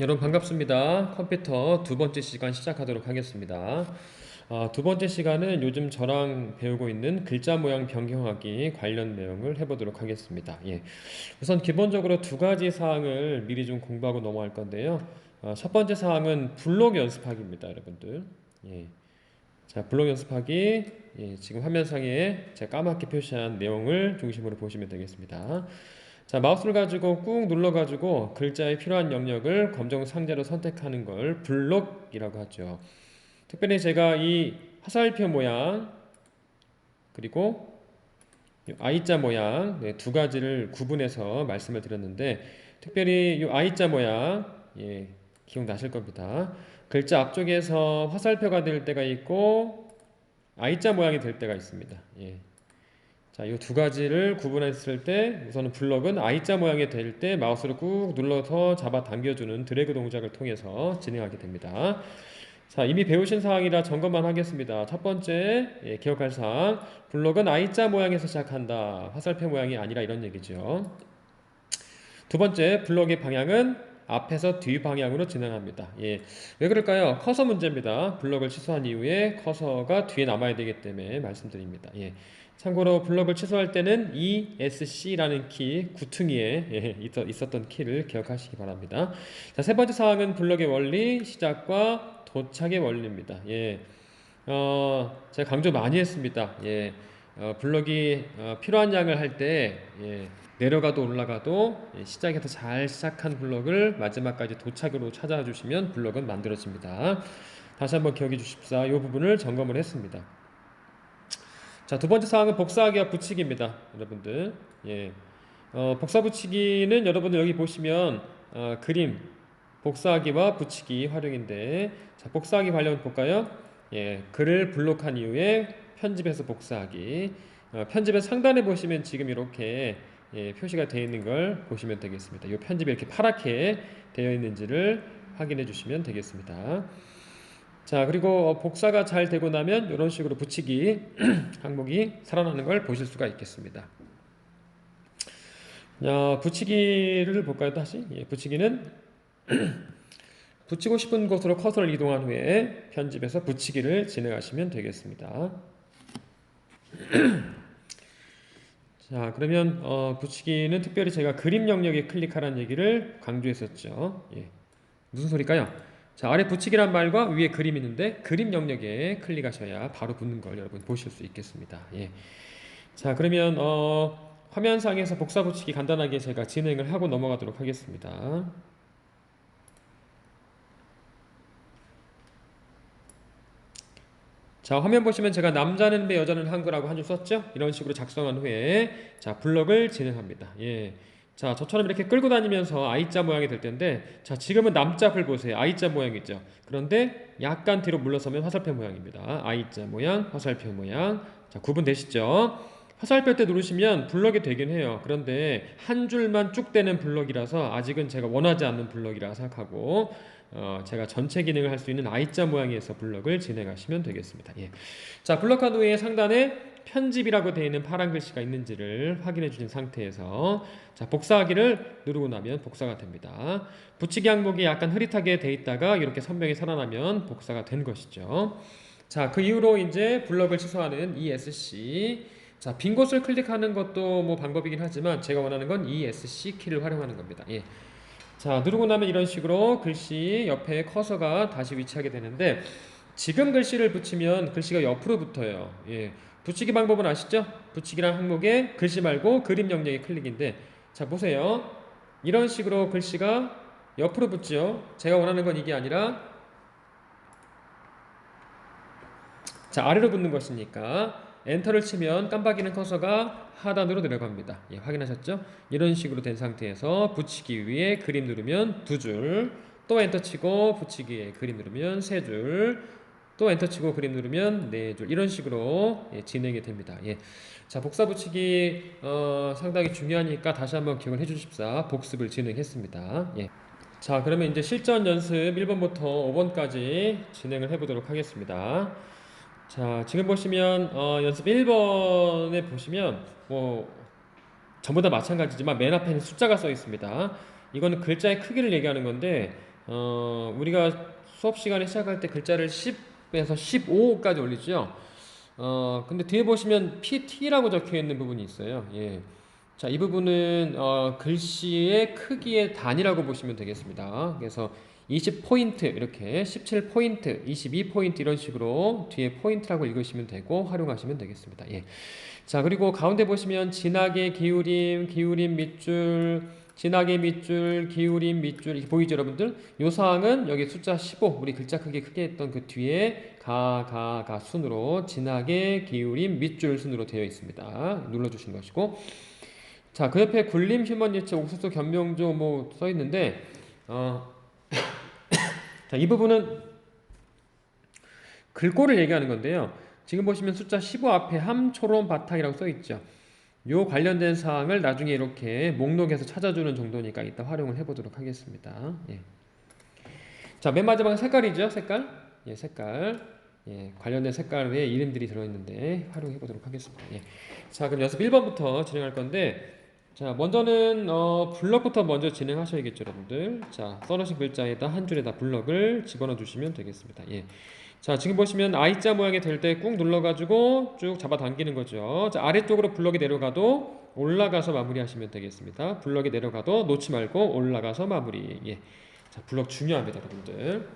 여러분 반갑습니다. 컴퓨터 두 번째 시간 시작하도록 하겠습니다. 아, 두 번째 시간은 요즘 저랑 배우고 있는 글자 모양 변경하기 관련 내용을 해보도록 하겠습니다. 예. 우선 기본적으로 두 가지 사항을 미리 좀 공부하고 넘어갈 건데요. 아, 첫 번째 사항은 블록 연습하기입니다, 여러분들. 예. 자, 블록 연습하기. 예, 지금 화면상에 제가 까맣게 표시한 내용을 중심으로 보시면 되겠습니다. 자, 마우스를 가지고 꾹 눌러가지고 글자에 필요한 영역을 검정 상자로 선택하는 걸 블록이라고 하죠. 특별히 제가 이 화살표 모양 그리고 이 I자 모양 네, 두 가지를 구분해서 말씀을 드렸는데 특별히 이 I자 모양 예, 기억나실 겁니다. 글자 앞쪽에서 화살표가 될 때가 있고 I자 모양이 될 때가 있습니다. 예. 자, 이 두 가지를 구분했을 때 우선은 블럭은 I자 모양이 될 때 마우스를 꾹 눌러서 잡아 당겨주는 드래그 동작을 통해서 진행하게 됩니다. 자, 이미 배우신 사항이라 점검만 하겠습니다. 첫 번째, 예, 기억할 사항. 블럭은 I자 모양에서 시작한다. 화살표 모양이 아니라 이런 얘기죠. 두 번째, 블럭의 방향은 앞에서 뒤 방향으로 진행합니다. 예. 왜 그럴까요? 커서 문제입니다. 블럭을 취소한 이후에 커서가 뒤에 남아야 되기 때문에 말씀드립니다. 예. 참고로 블럭을 취소할 때는 ESC라는 키 구퉁이에 예, 있었던 키를 기억하시기 바랍니다. 자, 세 번째 사항은 블럭의 원리, 시작과 도착의 원리입니다. 예. 어, 제가 강조 많이 했습니다. 예. 어, 블럭이 어, 필요한 양을 할때 예, 내려가도 올라가도 예, 시작에서 잘 시작한 블럭을 마지막까지 도착으로 찾아주시면 블럭은 만들어집니다. 다시 한번 기억해 주십사. 이 부분을 점검을 했습니다. 자, 두 번째 사항은 복사하기와 붙이기입니다. 여러분들. 예. 어, 복사 붙이기는 여러분들 여기 보시면 어, 그림 복사하기와 붙이기 활용인데 자, 복사하기 관련 볼까요? 예. 글을 블록한 이후에 편집해서 복사하기. 어, 편집의 상단에 보시면 지금 이렇게 예, 표시가 되어 있는 걸 보시면 되겠습니다. 이 편집이 이렇게 파랗게 되어 있는지를 확인해 주시면 되겠습니다. 자, 그리고 어, 복사가 잘 되고 나면 이런 식으로 붙이기 항목이 살아나는 걸 보실 수가 있겠습니다. 야, 붙이기를 볼까요, 다시? 예, 붙이기는 붙이고 싶은 곳으로 커서를 이동한 후에 편집해서 붙이기를 진행하시면 되겠습니다. 자, 그러면 어, 붙이기는 특별히 제가 그림 영역에 클릭하라는 얘기를 강조했었죠. 예. 무슨 소리일까요? 자, 아래 붙이기란 말과 위에 그림 있는데 그림 영역에 클릭하셔야 바로 붙는 걸 여러분 보실 수 있겠습니다. 예. 자, 그러면 어, 화면상에서 복사 붙이기 간단하게 제가 진행을 하고 넘어가도록 하겠습니다. 자, 화면 보시면 제가 남자는 배, 여자는 한글하고 한 줄 썼죠? 이런 식으로 작성한 후에 자, 블럭을 진행합니다. 예. 자, 저처럼 이렇게 끌고 다니면서 I자 모양이 될 텐데 자, 지금은 남자 글 보세요. I자 모양이죠. 그런데 약간 뒤로 물러서면 화살표 모양입니다. I자 모양, 화살표 모양. 자, 구분되시죠? 화살표 때 누르시면 블럭이 되긴 해요. 그런데 한 줄만 쭉 되는 블럭이라서 아직은 제가 원하지 않는 블럭이라 생각하고 어, 제가 전체 기능을 할 수 있는 I자 모양에서 블럭을 진행하시면 되겠습니다. 예. 자, 블럭한 후에 상단에 편집이라고 되어 있는 파란 글씨가 있는지를 확인해 주신 상태에서 자, 복사하기를 누르고 나면 복사가 됩니다. 붙이기 항목이 약간 흐릿하게 돼 있다가 이렇게 선명히 살아나면 복사가 된 것이죠. 자, 그 이후로 이제 블럭을 취소하는 ESC 자, 빈 곳을 클릭하는 것도 뭐 방법이긴 하지만 제가 원하는 건 ESC 키를 활용하는 겁니다. 예. 자, 누르고 나면 이런 식으로 글씨 옆에 커서가 다시 위치하게 되는데 지금 글씨를 붙이면 글씨가 옆으로 붙어요. 예. 붙이기 방법은 아시죠? 붙이기란 항목에 글씨 말고 그림 영역의 클릭인데 자, 보세요. 이런 식으로 글씨가 옆으로 붙죠. 제가 원하는 건 이게 아니라 자, 아래로 붙는 것이니까 엔터를 치면 깜빡이는 커서가 하단으로 내려갑니다. 예, 확인하셨죠? 이런 식으로 된 상태에서 붙이기 위해 그림 누르면 두 줄, 또 엔터 치고 붙이기에 그림 누르면 세 줄, 또 엔터 치고 그림 누르면 네 줄. 이런 식으로 예, 진행이 됩니다. 예. 자, 복사 붙이기 어, 상당히 중요하니까 다시 한번 기억을 해 주십사. 복습을 진행했습니다. 예. 자, 그러면 이제 실전 연습 1번부터 5번까지 진행을 해 보도록 하겠습니다. 자, 지금 보시면 어, 연습 1번에 보시면 뭐 전부 다 마찬가지지만 맨 앞에는 숫자가 써 있습니다. 이거는 글자의 크기를 얘기하는 건데 어, 우리가 수업 시간에 시작할 때 글자를 10에서 15까지 올리죠. 어, 근데 뒤에 보시면 PT라고 적혀 있는 부분이 있어요. 예. 자, 이 부분은 어, 글씨의 크기의 단위라고 보시면 되겠습니다. 그래서 20포인트 이렇게 17포인트, 22포인트 이런 식으로 뒤에 포인트라고 읽으시면 되고 활용하시면 되겠습니다. 예. 자, 그리고 가운데 보시면 진하게 기울임, 기울임 밑줄, 진하게 밑줄, 기울임 밑줄 이렇게 보이죠, 여러분들? 요 사항은 여기 숫자 15 우리 글자 크기 크게 했던 그 뒤에 가, 가, 가 순으로 진하게 기울임 밑줄 순으로 되어 있습니다. 눌러 주시는 것이고 자, 그 옆에 굴림 휴먼 예체 옥수수 견명조 뭐 써 있는데 어 자, 이 부분은 글꼴을 얘기하는 건데요. 지금 보시면 숫자 15 앞에 함초롬 바탕이라고 써 있죠. 요 관련된 사항을 나중에 이렇게 목록에서 찾아주는 정도니까 이따 활용을 해보도록 하겠습니다. 예. 자, 맨 마지막은 색깔이죠. 색깔. 예, 색깔. 예, 관련된 색깔의 이름들이 들어있는데 활용해 보도록 하겠습니다. 예. 자, 그럼 연습 1번부터 진행할 건데, 자, 먼저는 어, 블럭부터 먼저 진행하셔야겠죠, 여러분들. 자, 써놓으신 글자에다 한 줄에다 블럭을 집어넣어 주시면 되겠습니다. 예. 자, 지금 보시면 I자 모양이 될 때 꾹 눌러가지고 쭉 잡아당기는 거죠. 자, 아래쪽으로 블럭이 내려가도 올라가서 마무리하시면 되겠습니다. 블럭이 내려가도 놓지 말고 올라가서 마무리. 예. 자, 블럭 중요합니다, 여러분들.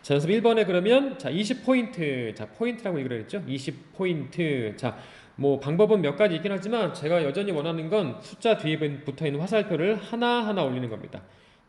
자, 연습 1번에 그러면 자, 20포인트. 자, 포인트라고 얘기를 했죠? 20포인트. 자, 뭐 방법은 몇 가지 있긴 하지만 제가 여전히 원하는 건 숫자 뒤에 붙어 있는 화살표를 하나하나 올리는 겁니다.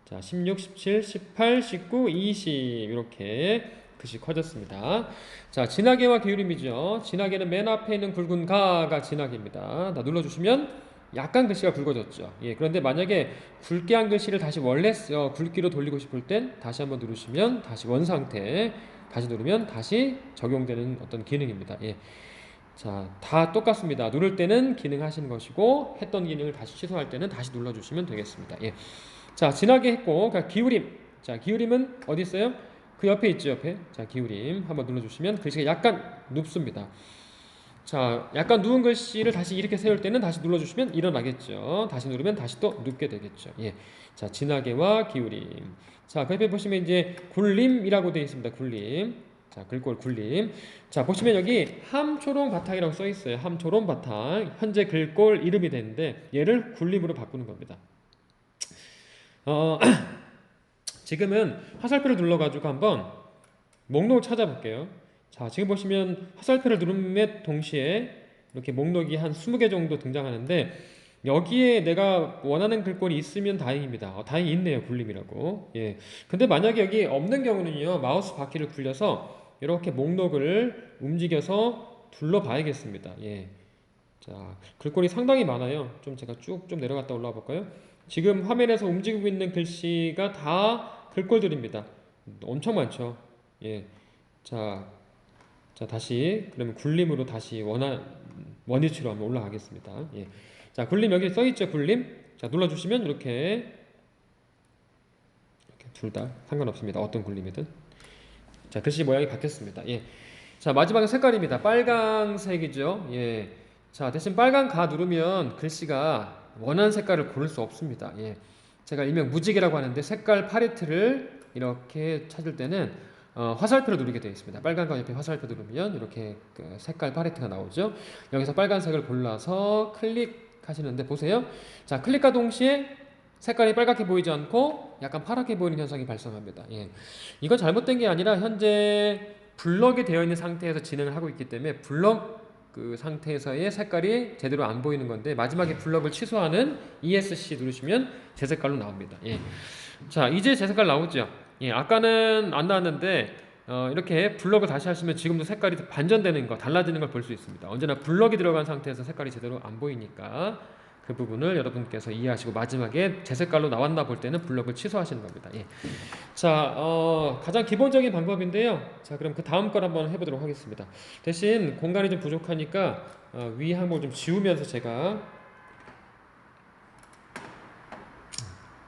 자, 16, 17, 18, 19, 20 이렇게 글씨 커졌습니다. 자, 진하게와 기울임이죠. 진하게는 맨 앞에 있는 굵은 가가 진하게입니다. 다 눌러주시면 약간 글씨가 굵어졌죠. 예, 그런데 만약에 굵게 한 글씨를 다시 원래 어, 굵기로 돌리고 싶을 땐 다시 한번 누르시면 다시 원 상태 다시 누르면 다시 적용되는 어떤 기능입니다. 예. 자, 다 똑같습니다. 누를 때는 기능 하시는 것이고 했던 기능을 다시 취소할 때는 다시 눌러주시면 되겠습니다. 예. 자, 진하게 했고, 그러니까 기울임. 자, 기울임은 어디 있어요? 그 옆에 있죠, 옆에. 자, 기울임 한번 눌러주시면 글씨가 약간 눕습니다. 자, 약간 누운 글씨를 다시 이렇게 세울 때는 다시 눌러주시면 일어나겠죠. 다시 누르면 다시 또 눕게 되겠죠. 예. 자, 진하게와 기울임. 자, 그 옆에 보시면 이제 굴림이라고 되어 있습니다. 굴림. 자, 글꼴 굴림. 자, 보시면 여기 함초롱 바탕이라고 써 있어요. 함초롱 바탕. 현재 글꼴 이름이 되는데 얘를 굴림으로 바꾸는 겁니다. 어, 지금은 화살표를 눌러 가지고 한번 목록을 찾아볼게요. 자, 지금 보시면 화살표를 누름에 동시에 이렇게 목록이 한 20개 정도 등장하는데 여기에 내가 원하는 글꼴이 있으면 다행입니다. 어, 다행히 있네요. 굴림이라고. 예. 근데 만약에 여기 없는 경우는요. 마우스 바퀴를 굴려서 이렇게 목록을 움직여서 둘러봐야겠습니다. 예. 자, 글꼴이 상당히 많아요. 좀 제가 쭉 좀 내려갔다 올라와 볼까요? 지금 화면에서 움직이고 있는 글씨가 다 글꼴들입니다. 엄청 많죠. 예. 자, 자 다시 그러면 굴림으로 다시 원한 원위치로 한번 올라가겠습니다. 예. 자, 굴림 여기 써 있죠, 굴림. 자, 눌러 주시면 이렇게 이렇게 둘 다 상관없습니다. 어떤 굴림이든. 자, 글씨 모양이 바뀌었습니다. 예. 자, 마지막에 색깔입니다. 빨강색이죠. 예. 자, 대신 빨간 가 누르면 글씨가 원하는 색깔을 고를 수 없습니다. 예. 제가 일명 무지개라고 하는데 색깔 팔레트를 이렇게 찾을 때는 어, 화살표를 누르게 되어 있습니다. 빨간과 옆에 화살표 누르면 이렇게 그 색깔 팔레트가 나오죠. 여기서 빨간색을 골라서 클릭하시는데 보세요. 자, 클릭과 동시에 색깔이 빨갛게 보이지 않고 약간 파랗게 보이는 현상이 발생합니다. 예. 이건 잘못된 게 아니라 현재 블럭이 되어 있는 상태에서 진행을 하고 있기 때문에 블럭 그 상태에서의 색깔이 제대로 안 보이는 건데 마지막에 블럭을 취소하는 ESC 누르시면 제 색깔로 나옵니다. 예. 자 이제 제 색깔 나오죠. 예, 아까는 안 나왔는데 어, 이렇게 블럭을 다시 하시면 지금도 색깔이 반전되는 거 달라지는 걸 볼 수 있습니다. 언제나 블럭이 들어간 상태에서 색깔이 제대로 안 보이니까 그 부분을 여러분께서 이해하시고 마지막에 제 색깔로 나왔나 볼 때는 블럭을 취소하시는 겁니다. 예. 자, 어, 가장 기본적인 방법인데요. 자, 그럼 그 다음 걸 한번 해보도록 하겠습니다. 대신 공간이 좀 부족하니까 어, 위 항목 좀 지우면서 제가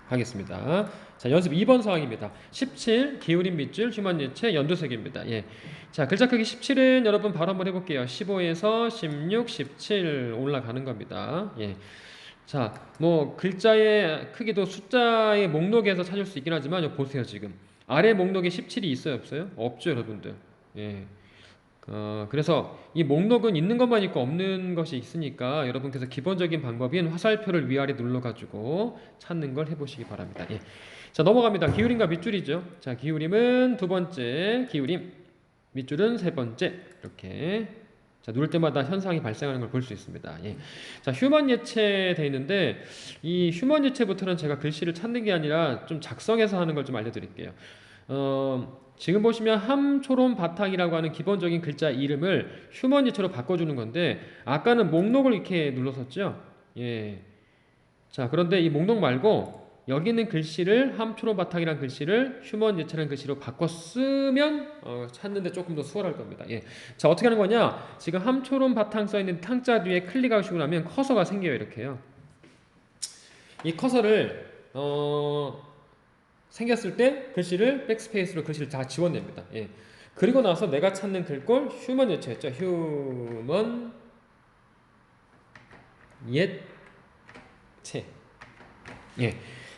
하겠습니다. 자, 연습 2번 사항입니다. 17 기울임 밑줄 휴먼 예체 연두색입니다. 예. 자, 글자 크기 17은 여러분 바로 한번 해볼게요. 15에서 16, 17 올라가는 겁니다. 예. 자, 뭐 글자의 크기도 숫자의 목록에서 찾을 수 있긴 하지만 여기 보세요 지금 아래 목록에 17이 있어요 없어요? 없죠 여러분들. 예. 어, 그래서 이 목록은 있는 것만 있고 없는 것이 있으니까 여러분께서 기본적인 방법인 화살표를 위아래 눌러가지고 찾는 걸 해보시기 바랍니다. 예. 자 넘어갑니다. 기울임과 밑줄이죠. 자 기울임은 두 번째 기울임, 밑줄은 세 번째 이렇게 자 누를 때마다 현상이 발생하는 걸 볼 수 있습니다. 예. 자 휴먼 예체 돼 있는데 이 휴먼 예체부터는 제가 글씨를 찾는 게 아니라 좀 작성해서 하는 걸 좀 알려드릴게요. 어, 지금 보시면 함초롬 바탕이라고 하는 기본적인 글자 이름을 휴먼 예체로 바꿔주는 건데 아까는 목록을 이렇게 눌렀었죠. 예. 자 그런데 이 목록 말고 여기 있는 글씨를 함초롬 바탕이라는 글씨를 휴먼 예체라는 글씨로 바꿔 쓰면 어, 찾는데 조금 더 수월할 겁니다. 예. 자 어떻게 하는 거냐? 지금 함초롬 바탕 써 있는 탕자 뒤에 클릭하시고 나면 커서가 생겨요 이렇게요. 이 커서를 어, 생겼을 때 글씨를 백스페이스로 글씨를 다 지워냅니다. 예. 그리고 나서 내가 찾는 글꼴 휴먼 예체였죠. 휴먼 예체. 예.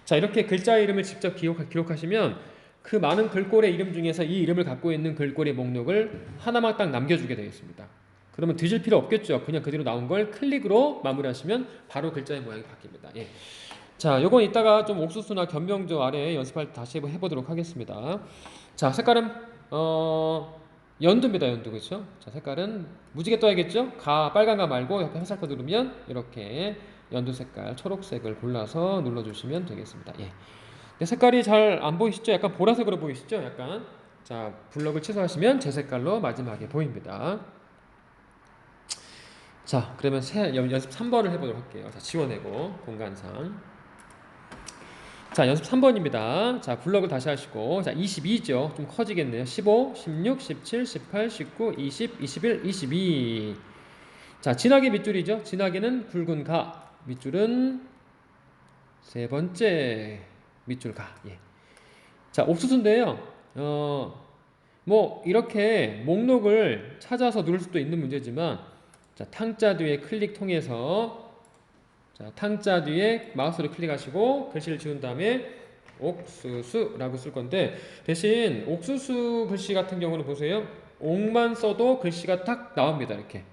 자 이렇게 글자 이름을 직접 기록, 기록하시면 그 많은 글꼴의 이름 중에서 이 이름을 갖고 있는 글꼴의 목록을 하나만 딱 남겨주게 되겠습니다. 그러면 뒤질 필요 없겠죠. 그냥 그대로 나온 걸 클릭으로 마무리하시면 바로 글자의 모양이 바뀝니다. 예. 자, 요건 이따가 좀 옥수수나 견명조 아래 연습할 때 다시 해보- 해보도록 하겠습니다. 자, 색깔은 어 연두입니다, 연두 그렇죠? 자, 색깔은 무지개 떠야겠죠? 가 빨간 가 말고 옆에 화살표 누르면 이렇게 연두 색깔 초록색을 골라서 눌러주시면 되겠습니다. 예. 네, 색깔이 잘 안 보이시죠? 약간 보라색으로 보이시죠? 약간 자 블럭을 취소하시면 제 색깔로 마지막에 보입니다. 자 그러면 새, 연- 연습 3번을 해보도록 할게요. 자 지워내고 공간상 자 연습 3번입니다. 자 블럭을 다시 하시고 자 22죠. 좀 커지겠네요. 15, 16, 17, 18, 19, 20, 21, 22. 자 진하게 밑줄이죠. 진하게는 굵은 가 밑줄은 세 번째 밑줄 가. 예. 자 옥수수인데요. 어, 뭐 이렇게 목록을 찾아서 누를 수도 있는 문제지만 자 탕자 뒤에 클릭 통해서 자 탕자 뒤에 마우스를 클릭하시고 글씨를 지운 다음에 옥수수라고 쓸 건데 대신 옥수수 글씨 같은 경우는 보세요. 옥만 써도 글씨가 딱 나옵니다. 이렇게.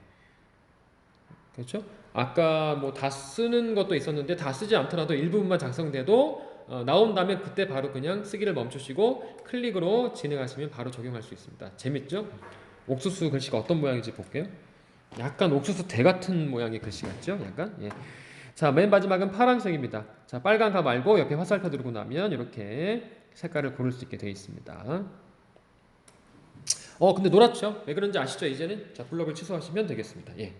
그렇죠? 아까 뭐 다 쓰는 것도 있었는데 다 쓰지 않더라도 일부분만 작성돼도 어, 나온 다음에 그때 바로 그냥 쓰기를 멈추시고 클릭으로 진행하시면 바로 적용할 수 있습니다. 재밌죠? 옥수수 글씨가 어떤 모양인지 볼게요. 약간 옥수수 대 같은 모양의 글씨 같죠? 약간 예. 자, 맨 마지막은 파란색입니다. 자, 빨간 가 말고 옆에 화살표 누르고 나면 이렇게 색깔을 고를 수 있게 되어 있습니다. 어, 근데 노랗죠? 왜 그런지 아시죠? 이제는 자, 블럭을 취소하시면 되겠습니다. 예.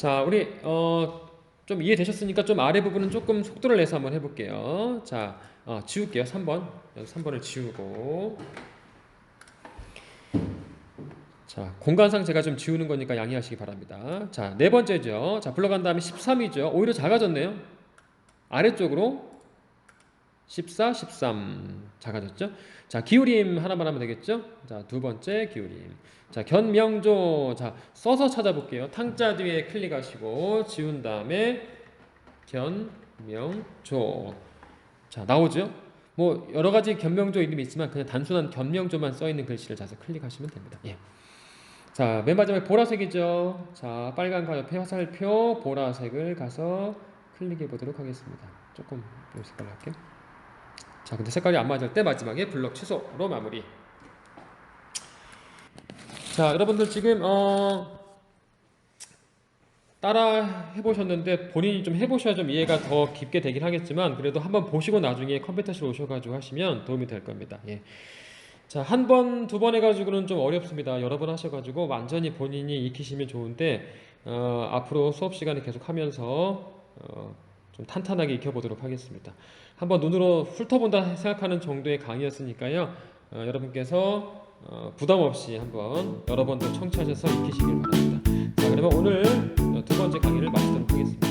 자, 우리 어, 좀 이해되셨으니까 좀 아래 부분은 조금 속도를 내서 한번 해볼게요. 자, 어, 지울게요. 3번. 3번을 지우고. 자, 공간상 제가 좀 지우는 거니까 양해하시기 바랍니다. 자, 네 번째죠. 자, 불러간 다음에 13이죠. 오히려 작아졌네요. 아래쪽으로 14, 13 작아졌죠. 자, 기울임 하나만 하면 되겠죠. 자, 두 번째 기울임. 자, 견명조. 자, 써서 찾아볼게요. 탕자 뒤에 클릭하시고 지운 다음에 견명조. 자, 나오죠? 뭐 여러 가지 견명조 이름이 있지만 그냥 단순한 견명조만 써 있는 글씨를 자서 클릭하시면 됩니다. 예. 자, 맨 마지막에 보라색이죠. 자, 빨간과 옆에 화살표 보라색을 가서 클릭해 보도록 하겠습니다. 조금 이 색깔로 할게요. 자, 근데 색깔이 안 맞을 때 마지막에 블럭 취소로 마무리. 자, 여러분들 지금 어 따라 해보셨는데 본인이 좀 해보셔야 좀 이해가 더 깊게 되긴 하겠지만 그래도 한번 보시고 나중에 컴퓨터실 오셔가지고 하시면 도움이 될 겁니다. 예. 자, 한 번, 두 번 해가지고는 좀 어렵습니다. 여러 번 하셔가지고 완전히 본인이 익히시면 좋은데 어, 앞으로 수업 시간에 계속 하면서 어, 좀 탄탄하게 익혀보도록 하겠습니다. 한번 눈으로 훑어본다 생각하는 정도의 강의였으니까요. 어, 여러분께서 어, 부담 없이 한번 여러 번 더 청취하셔서 익히시길 바랍니다. 자, 그러면 오늘 두 번째 강의를 마치도록 하겠습니다.